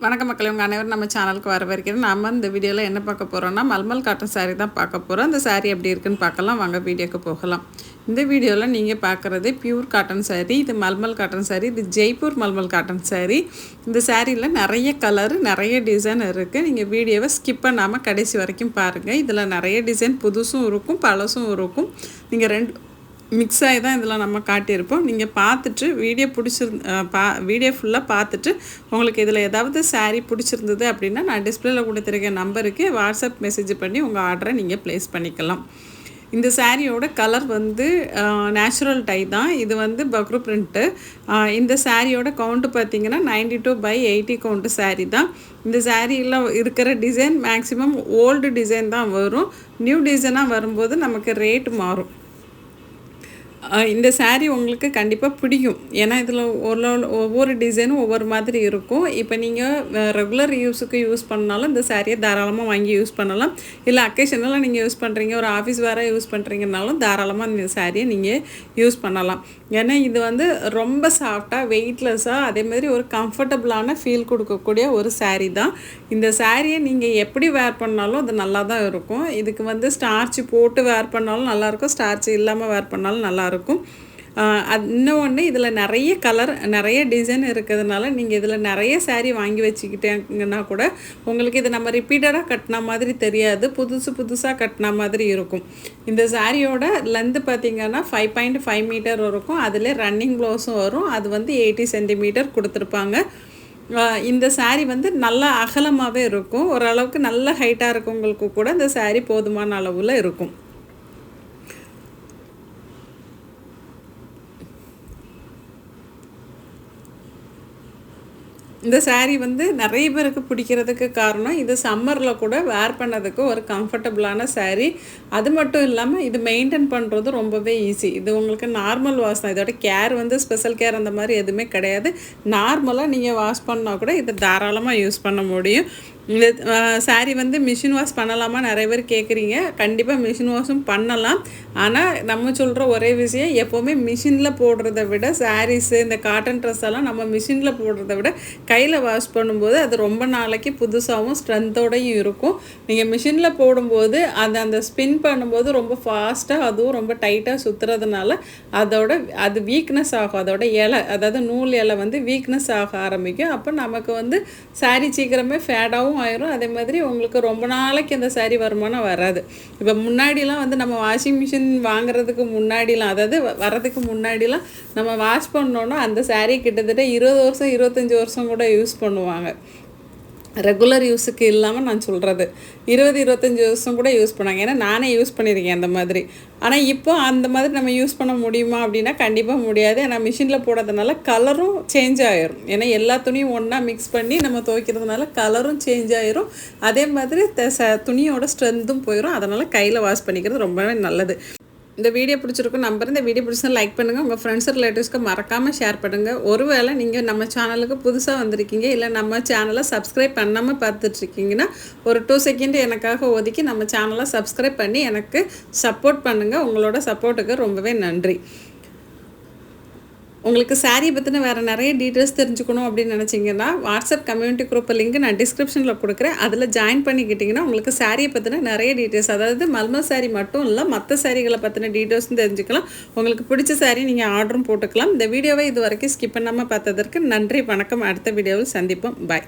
வணக்க மக்கள் உங்கள் அனைவரும் நம்ம சேனலுக்கு வரவேற்கிறேன். நம்ம இந்த வீடியோவில் என்ன பார்க்க போகிறோம்னா மல்மல் காட்டன் சாரீ தான் பார்க்க போகிறோம் அந்த சாரீ எப்படி இருக்குன்னு பார்க்கலாம். வாங்க வீடியோக்கு போகலாம். இந்த வீடியோவில் நீங்கள் பார்க்குறது பியூர் காட்டன் சாரீ இது மல்மல் காட்டன் சாரீ இது ஜெய்ப்பூர் மல்மல் காட்டன் சாரீ இந்த சாரியில் நிறைய கலரு நிறைய டிசைன் இருக்குது நீங்கள் வீடியோவை ஸ்கிப் பண்ணாமல் கடைசி வரைக்கும் பாருங்கள் இதில் நிறைய டிசைன் புதுசும் இருக்கும் பழசும் இருக்கும். நீங்கள் ரெண்டு மிக்ஸ் ஆகி தான் இதெல்லாம் நம்ம காட்டியிருப்போம். நீங்கள் பார்த்துட்டு வீடியோ பிடிச்சிருந் பா வீடியோ ஃபுல்லாக பார்த்துட்டு உங்களுக்கு இதில் ஏதாவது சாரீ பிடிச்சிருந்தது அப்படின்னா நான் டிஸ்பிளேல கொடுத்துருக்க நம்பருக்கு வாட்ஸ்அப் மெசேஜ் பண்ணி உங்கள் ஆர்டரை நீங்கள் ப்ளேஸ் பண்ணிக்கலாம். இந்த சாரியோட கலர் வந்து நேச்சுரல் டை தான். இது வந்து பக்ரு பிரிண்ட்டு இந்த சாரியோட கவுண்ட்டு பார்த்தீங்கன்னா ninety two by eighty count sari தான். இந்த சாரியில் இருக்கிற டிசைன் மேக்ஸிமம் ஓல்டு டிசைன் தான் வரும். நியூ டிசைனாக வரும்போது நமக்கு ரேட் மாறும். இந்த சாரீ உங்களுக்கு கண்டிப்பாக பிடிக்கும். ஏன்னா இதில் ஒரு ஒவ்வொரு டிசைனும் ஒவ்வொரு மாதிரி இருக்கும். இப்போ நீங்கள் ரெகுலர் யூஸுக்கு யூஸ் பண்ணாலும் இந்த சாரியை தாராளமாக வாங்கி யூஸ் பண்ணலாம். இல்லை அக்கேஷனலாக நீங்கள் யூஸ் பண்ணுறீங்க ஒரு ஆஃபீஸ் வேறு யூஸ் பண்ணுறீங்கனாலும் தாராளமாக இந்த சாரியை நீங்கள் யூஸ் பண்ணலாம். ஏன்னா இது வந்து ரொம்ப சாஃப்டாக வெயிட்லெஸ்ஸாக அதே மாதிரி ஒரு கம்ஃபர்டபுளான ஃபீல் கொடுக்கக்கூடிய ஒரு சாரீ தான். இந்த சாரியை நீங்கள் எப்படி வேர் பண்ணாலும் அது நல்லா தான் இருக்கும். இதுக்கு வந்து ஸ்டார்ச் போட்டு வேர் பண்ணாலும் நல்லாயிருக்கும் ஸ்டார்ச் இல்லாமல் வேர் பண்ணாலும் நல்லாயிருக்கும் அது இன்னொன்று இதில் நிறைய கலர் நிறைய டிசைன் இருக்கிறதுனால நீங்கள் இதில் நிறைய சாரீ வாங்கி வச்சுக்கிட்டீங்கன்னா கூட உங்களுக்கு இது நம்ம ரிப்பீட்டடாக கட்டின மாதிரி தெரியாது. புதுசு புதுசாக கட்டின மாதிரி இருக்கும். இந்த சாரியோட லென்த்து பார்த்திங்கன்னா ஃபைவ் பாயிண்ட் ஃபைவ் மீட்டர் இருக்கும். அதில் ரன்னிங் ப்ளவுஸும் வரும். அது வந்து எயிட்டி சென்டிமீட்டர் கொடுத்துருப்பாங்க. இந்த சாரீ வந்து நல்லா அகலமாகவே இருக்கும். ஓரளவுக்கு நல்ல ஹைட்டாக இருக்கவங்களுக்கு கூட இந்த சாரீ போதுமான அளவில் இருக்கும். இந்த சாரீ வந்து நிறைய பேருக்கு பிடிக்கிறதுக்கு காரணம் இது சம்மரில் கூட வேர் பண்ணதுக்கு ஒரு கம்ஃபர்டபுளான சாரீ அது மட்டும் இல்லாமல் இது மெயின்டைன் பண்ணுறது ரொம்பவே ஈஸி இது உங்களுக்கு நார்மல் வாஷ் தான். இதோட கேர் வந்து ஸ்பெஷல் கேர் அந்த மாதிரி எதுவுமே கிடையாது. நார்மலாக நீங்கள் வாஷ் பண்ணால் கூட இதை தாராளமாக யூஸ் பண்ண முடியும். இந்த வந்து மிஷின் வாஷ் பண்ணலாமா நிறைய பேர் கேட்குறீங்க கண்டிப்பாக மிஷின் வாஷும் பண்ணலாம். ஆனால் நம்ம சொல்கிற ஒரே விஷயம் எப்போவுமே மிஷினில் போடுறத விட சாரீஸு இந்த காட்டன் ட்ரெஸ் எல்லாம் நம்ம மிஷினில் போடுறத விட கையில் வாஷ் பண்ணும்போது அது ரொம்ப நாளைக்கு புதுசாகவும் ஸ்ட்ரென்த்தோடையும் இருக்கும். நீங்கள் மிஷினில் போடும்போது அந்த அந்த ஸ்பின் பண்ணும்போது ரொம்ப ஃபாஸ்ட்டாக அதுவும் ரொம்ப டைட்டாக சுற்றுறதுனால அதோட அது வீக்னஸ் ஆகும். அதோட இலை அதாவது நூல் இலை வந்து வீக்னஸ் ஆக ஆரம்பிக்கும். அப்போ நமக்கு வந்து சாரீ சீக்கிரமே ஃபேடாகவும் ஆயிரும். அதே மாதிரி உங்களுக்கு ரொம்ப நாளைக்கு அந்த saree வருமானம் வராது. இப்போ முன்னாடிலாம் வந்து நம்ம வாஷிங் மிஷின் வாங்குறதுக்கு முன்னாடிலாம் அதாவது வ- வர்றதுக்கு முன்னாடிலாம் நம்ம வாஷ் பண்ணோன்னா அந்த saree கிட்டத்தட்ட இருபது வருஷம் இருபத்தஞ்சி வருஷம் கூட யூஸ் பண்ணுவாங்க. ரெகுலர் யூஸுக்கு இல்லாமல் நான் சொல்கிறது இருபது இருபத்தஞ்சி வருஷம் கூட யூஸ் பண்ணாங்க. ஏன்னா நானே யூஸ் பண்ணியிருக்கேன் அந்த மாதிரி. ஆனால் இப்போ அந்த மாதிரி நம்ம யூஸ் பண்ண முடியுமா அப்படின்னா கண்டிப்பாக முடியாது. ஏன்னா மிஷினில் போடுறதுனால கலரும் சேஞ்ச் ஆகிரும் ஏன்னா எல்லா துணியும் ஒன்றா மிக்ஸ் பண்ணி நம்ம துவைக்கிறதுனால கலரும் சேஞ்ச் ஆகிரும் அதே மாதிரி த- ச துணியோட ஸ்ட்ரென்த்தும் போயிடும் அதனால் கையில் வாஷ் பண்ணிக்கிறது ரொம்பவே நல்லது. இந்த வீடியோ பிடிச்சிருக்கும் நம்பர் இந்த வீடியோ பிடிச்சா லைக் பண்ணுங்கள் உங்கள் ஃப்ரெண்ட்ஸ் ரிலேட்டிவ்ஸ்க்கு மறக்காமல் ஷேர் பண்ணுங்கள் ஒருவேளை நீங்கள் நம்ம சேனலுக்கு புதுசாக வந்திருக்கீங்க இல்லை நம்ம சேனலை சப்ஸ்கிரைப் பண்ணாமல் பார்த்துட்ருக்கீங்கன்னா ஒரு டூ செகண்ட் எனக்காக ஒதுக்கி நம்ம சேனலை சப்ஸ்கிரைப் பண்ணி எனக்கு சப்போர்ட் பண்ணுங்கள் உங்களோட சப்போர்ட்டுக்கு ரொம்பவே நன்றி. உங்களுக்கு சாரியை பற்றின வேறு நிறைய டீட்டெயில்ஸ் தெரிஞ்சுக்கணும் அப்படின்னு நினச்சிங்கன்னா வாட்ஸ்அப் கம்யூனிட்டி குரூப் லிங்க் நான் டிஸ்கிரிப்ஷனில் கொடுக்குறேன். அதில் ஜாயின் பண்ணிக்கிட்டிங்கன்னா உங்களுக்கு சாரியை பற்றின நிறைய டீட்டெயில்ஸ் அதாவது மல்மல் சாரி மட்டும் இல்லை மற்ற சாரிகளை பற்றின டீட்டெயில்ஸும் தெரிஞ்சுக்கலாம். உங்களுக்கு பிடிச்ச சாரி நீங்கள் ஆர்டரும் போட்டுக்கலாம். இந்த வீடியோவை இது வரைக்கும் ஸ்கிப் பண்ணாமல் பார்த்ததற்கு நன்றி வணக்கம். அடுத்த வீடியோவில் சந்திப்போம். பாய்